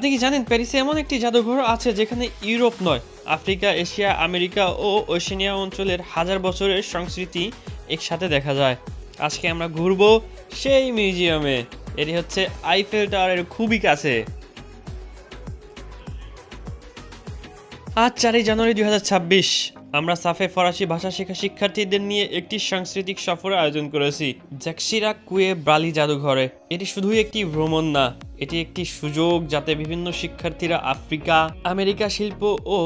আপনি কি জানেন প্যারিসে এমন একটি জাদুঘর আছে যেখানে ইউরোপ নয়, আফ্রিকা, এশিয়া, আমেরিকা ও ওশেনিয়া অঞ্চলের হাজার বছরের সংস্কৃতি একসাথে দেখা যায়। আজকে আমরা ঘুরবো সেই মিউজিয়ামে। এটি হচ্ছে আইফেল টাওয়ারের খুবই কাছে। আজ চারই জানুয়ারি দুই হাজার ছাব্বিশ। আমরা সাফে ফরাসি ভাষা শেখা শিক্ষার্থীদের নিয়ে একটি সাংস্কৃতিক সফরের আয়োজন করেছি জ্যাকসিরা কুয়ে ব্রালি জাদুঘরে। এটি শুধুই একটি ভ্রমণ না, এটি একটি সুযোগ যাতে বিভিন্ন শিক্ষার্থীরা আফ্রিকা, আমেরিকা শিল্প ও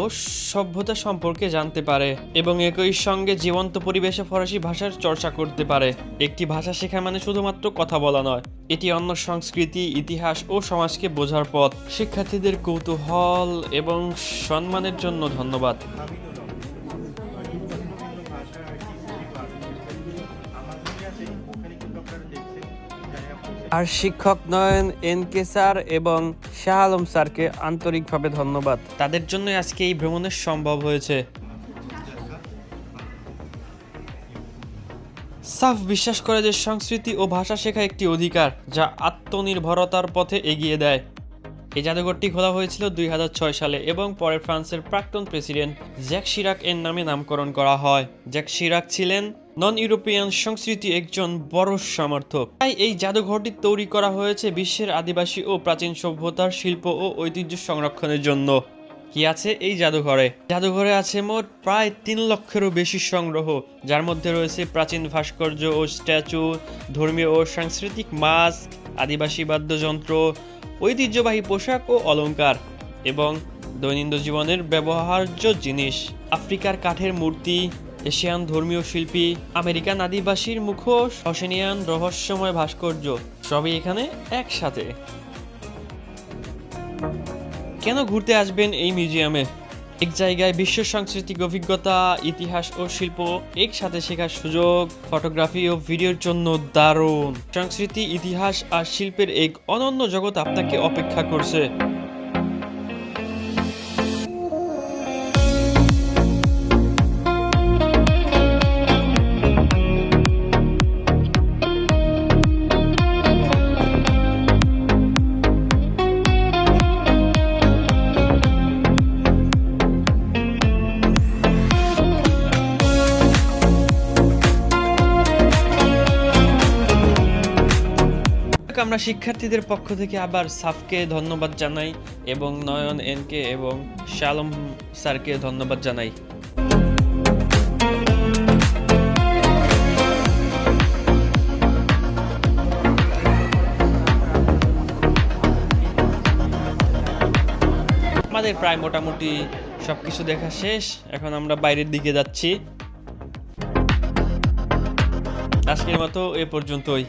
সভ্যতা সম্পর্কে জানতে পারে এবং একই সঙ্গে জীবন্ত পরিবেশে ফরাসি ভাষার চর্চা করতে পারে। একটি ভাষা শেখা মানে শুধুমাত্র কথা বলা নয়, এটি অন্য সংস্কৃতি, ইতিহাস ও সমাজকে বোঝার পথ। শিক্ষার্থীদের কৌতূহল এবং সম্মানের জন্য ধন্যবাদ। আর শিক্ষক নয়ন এন কে স্যার এবং শাহ আলম স্যারকে আন্তরিকভাবে ধন্যবাদ। তাদের জন্য আজকে এই ভ্রমণের সম্ভব হয়েছে। সাফ বিশ্বাস করে যে সংস্কৃতি ও ভাষা শেখা একটি অধিকার, যা আত্মনির্ভরতার পথে এগিয়ে দেয়। এই জাদুঘরটি খোলা হয়েছিল দুই হাজার ছয় সালে এবং পরে ফ্রান্সের প্রাক্তন প্রেসিডেন্ট জ্যাক শিরাক এর নামে নামকরণ করা হয়। জ্যাক শিরাক ছিলেন নন ইউরোপিয়ান সংস্কৃতি একজন বড় সমর্থক। তাই এই জাদুঘরটি তৈরি করা হয়েছে বিশ্বের আদিবাসী ও প্রাচীন সভ্যতার শিল্প ও ঐতিহ্য সংরক্ষণের জন্য। কি আছে এই জাদুঘরে? জাদুঘরে আছে মোট প্রায় তিন লক্ষেরও বেশি সংগ্রহ, যার মধ্যে রয়েছে প্রাচীন ভাস্কর্য ও স্ট্যাচু, ধর্মীয় ও সাংস্কৃতিক মাস্ক, আদিবাসী বাদ্যযন্ত্র, ঐতিহ্যবাহী পোশাক ও অলংকার এবং দৈনন্দিন জীবনের ব্যবহার্য জিনিস। আফ্রিকার কাঠের মূর্তি এশিয়ান ধর্মীয় শিল্পী আমেরিকান আদিবাসীর মুখোশ অসেনিয়ান রহস্যময় ভাস্কর্য, সবই এখানে একসাথে। কেন ঘুরতে আসবেন এই মিউজিয়ামে? এক জায়গায় বিশ্ব সাংস্কৃতিক অভিজ্ঞতা, ইতিহাস ও শিল্প একসাথে শেখার সুযোগ, ফটোগ্রাফি ও ভিডিওর জন্য দারুণ। সংস্কৃতি, ইতিহাস আর শিল্পের এক অনন্য জগৎ আপনাকে অপেক্ষা করছে। আমরা শিক্ষার্থীদের পক্ষ থেকে আবার সাফকে ধন্যবাদ জানাই এবং নয়ন এনকে এবং শালম স্যারকে ধন্যবাদ জানাই। আমাদের প্রায় মোটামুটি সবকিছু দেখা শেষ, এখন আমরা বাইরের দিকে যাচ্ছি। আজকের মতো এ পর্যন্তই।